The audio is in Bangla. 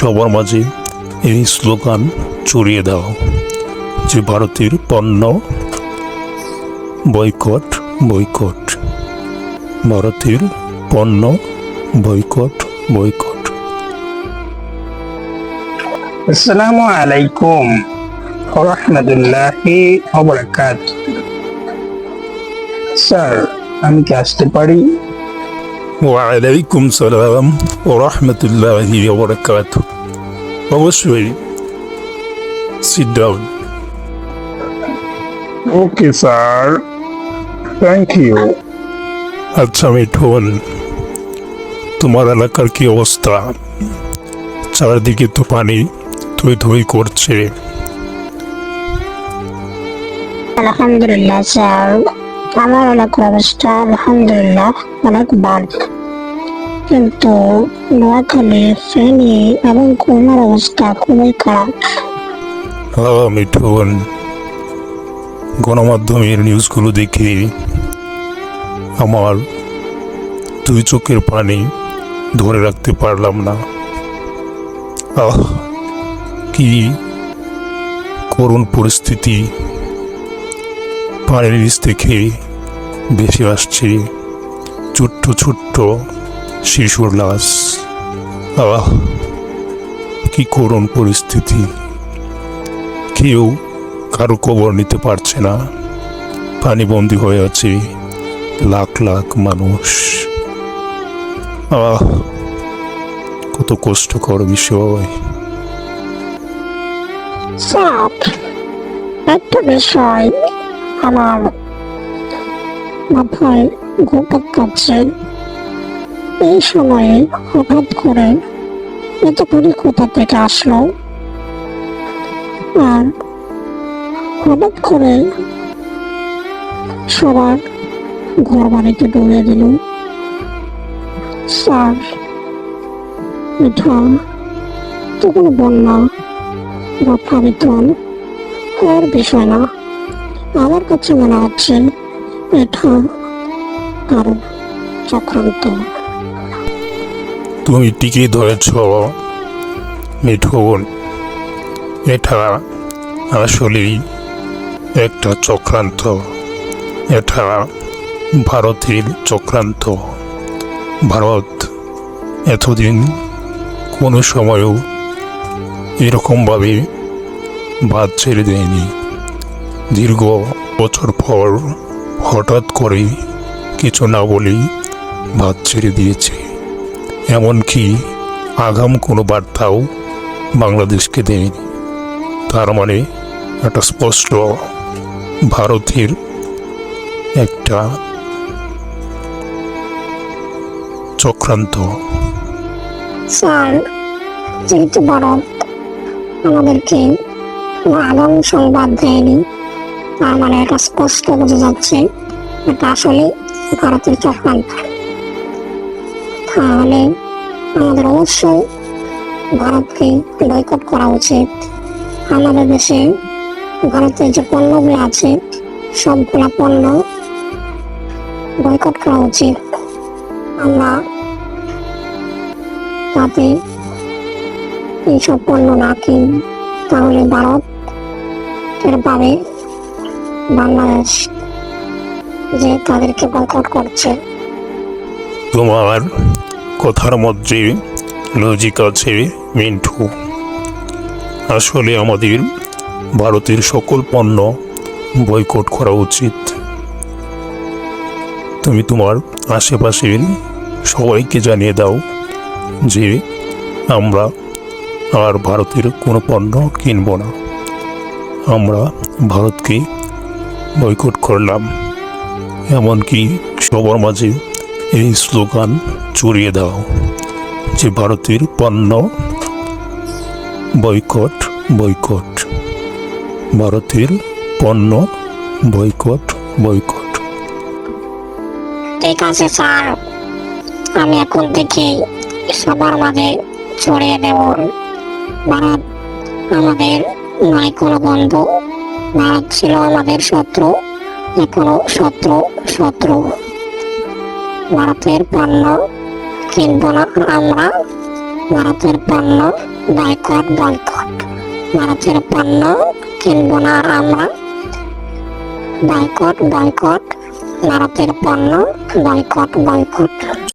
সবার মাঝে এই স্লোগান ছড়িয়ে দাও যে ভারতের পণ্য বয়কট বয়কট। ভারতের পণ্য বয়কট বয়কট। আসসালামু আলাইকুম রহমতুল্লাহি স্যার, আমি কি আসতে পারি? ওয়ালাইকুম সালাম ও রহমতুল্লাহি ওবরাকাত অবশ্যই sit down okay sir thank you আচ্ছা মিঠুন তোমার এলাকার কি অবস্থা? চারদিকে তো পানি থই থই করছে। আলহামদুলিল্লাহ স্যার আমার এলাকার অবস্থা আলহামদুলিল্লাহ, অনেক ভালো। কিন্তু নোয়াখালী, ফেনী এবং খুলনার অবস্থা খুবই খারাপ। হ্যাঁ মিঠুন গণমাধ্যমের নিউজগুলো দেখে আমার দুই চোখের পানি ধরে রাখতে পারলাম না। আহ, কি করুণ পরিস্থিতি। পানির নিচ থেকে ভেসে আসছে ছোট্ট ছোট্ট শিশুর লাশ। আহ, কি করুণ পরিস্থিতি। কেউ কারও খবর নিতে পারছে না। পানিবন্দি হয়ে আছে লাখ লাখ মানুষ। আহ, কত কষ্টকর বিষয়। একটা বিষয়। আমার মাথায় ঘুরপাক খাচ্ছে। এই সময়ে হঠাৎ করে এত পানি কোথা থেকে আসলো। আর হঠাৎ করে সবার ঘর বাড়িতে ডুবে দিল। স্যার এটা তো কোনো বন্যা বা প্লাবিতন এর বিষয় না। আমার কাছে মনে হচ্ছে এটা কারও চক্রান্ত তুমি টিকে ধরেছ মিঠুন এটা আসলেই একটা চক্রান্ত। এটা ভারতের চক্রান্ত। ভারত এতদিন কোনো সময়ও এরকমভাবে বাদ ছেড়ে দেয়নি। দীর্ঘ বছর পর হঠাৎ করে কিছু না বলেই ভাত ছেড়ে দিয়েছে। এমনকি আগাম কোনো বার্তাও বাংলাদেশকে দেয়নি। তার মানে একটা স্পষ্ট ভারতের একটা চক্রান্ত। স্যার, যেহেতু ভারত আমাদেরকে আগাম সংবাদ দেয়নি মানে এটা স্পষ্ট বোঝা যাচ্ছে। এটা আসলে ভারতের চক্রান্ত। তাহলে আমাদের অবশ্যই ভারতকে বয়কট করা উচিত। আমাদের দেশে ভারতের যে পণ্যগুলো আছে, সবগুলা পণ্য বয়কট করা উচিত। আমরা যাতে এইসব পণ্য না কিন, তাহলে ভারত টের পাবে বাংলাদেশ যে তাদেরকে বয়কট করছে। তোমার কথার মধ্যে লজিক আছে, মিন্টু। আসলে আমাদের ভারতের সকল পণ্য বয়কট করা উচিত। তুমি তোমার আশেপাশের সবাইকে জানিয়ে দাও যে আমরা আর ভারতের কোনো পণ্য কিনব না। আমরা ভারতকে বয়কট করলাম। এমনকি সবার মাঝে এই স্লোগান ছড়িয়ে দাও যে ভারতের পণ্য বয়কট বয়কট। ভারতের পণ্য বয়কট বয়কট। ঠিক আছে স্যার, আমি এখন থেকে সবার মাঝে ছড়িয়ে দেব। ভারত আমাদের নয় কোনো বন্ধু। ভারত ছিল আমাদের শত্রু এখনও শত্রু শত্রু। ভারতের পণ্য কিনবো না আমরা, ভারতের পণ্য বয়কট বয়কট। ভারতের পণ্য কিনবো না আমরা, বয়কট বয়কট। ভারতের পণ্য বয়কট বয়কট।